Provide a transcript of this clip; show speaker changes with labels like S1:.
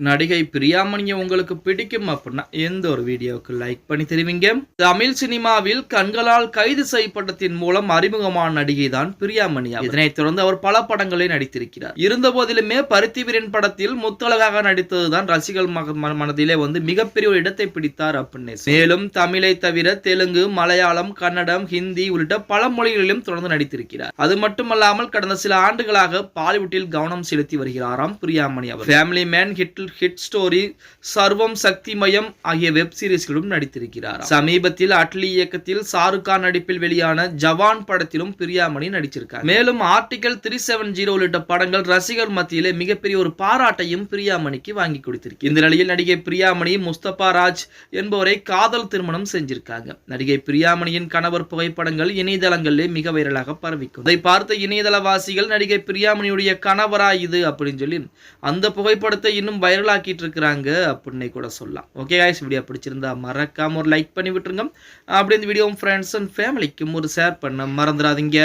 S1: நடிகை பிரியாமணியை உங்களுக்கு பிடிக்கும் அப்படின்னா எந்த ஒரு வீடியோவுக்கு லைக் பண்ணி தெரிவிங்க? தமிழ் சினிமாவில் கண்களால் கைது செய்யப்பட்டதின் மூலம் அறிமுகமான நடிகை தான் பிரியாமணி அவர். இதனைத் தொடர்ந்து அவர் பல படங்களில் நடித்திருக்கிறார். இருந்த போதிலுமே பருத்திவீரன் படத்தில் முத்தழகாக நடித்ததுதான் ரசிகர் மக- ம- மனதிலே வந்து மிகப்பெரிய ஒரு இடத்தை பிடித்தார் அப்படின்னு மேலும் தமிழை தவிர தெலுங்கு மலையாளம் கன்னடம் ஹிந்தி உள்ளிட்ட பல மொழிகளிலும் தொடர்ந்து நடித்திருக்கிறார். அது மட்டுமல்லாமல் கடந்த சில ஆண்டுகளாக பாலிவுட்டில் கவனம் செலுத்தி வருகிறாராம் பிரியாமணி அவர். ஃபேமிலி மேன் ஹிட்டில் ஹிட் ஸ்டோரி சர்வம் சக்திமயம் ஆகிய வெப் சீரிஸ்களும் நடித்திருக்கிறார் சமீபத்தில் அட்லி இயக்கத்தில் ஷாருக் கான் நடிப்பில் வெளியான ஜவான் படத்திலும் பிரியாமணி நடிச்சிருக்கார். மேலும் ஆர்டிகல் த்ரீ செவன் ஜீரோ உள்ளிட்ட படங்கள் ரசிகர் மத்தியிலே மிகப்பெரிய ஒரு பாராட்டையும் பிரியாமணிக்கு வாங்கி கொடுத்திருக்கு இந்த நிலையில் நடிகை பிரியாமணி முஸ்தபா ராஜ் என்பவரை காதல் திருமணம் செஞ்சிருக்காங்க. நடிகை பிரியாமணியின் கணவர் புகைப்படங்கள் இணையதளங்களிலே மிக வைரலாக பரவிக்கும். அதை பார்த்த இணையதளவாசிகள் நடிகை பிரியாமணியுடைய கணவரா இது? அப்படின்னு சொல்லி அந்த புகைப்படத்தை இன்னும் வைரல் வைரலாக்கிட்டு இருக்கிறாங்க அப்படின்னு கூட சொல்லலாம். ஓகே காய்ஸ் வீடியோ பிடிச்சிருந்தா மறக்காம ஒரு லைக் பண்ணி விட்டுருங்க. அப்படி இந்த வீடியோ ஃப்ரெண்ட்ஸ் அண்ட் ஃபேமிலிக்கும் ஒரு ஷேர் பண்ண மறந்துடாதீங்க.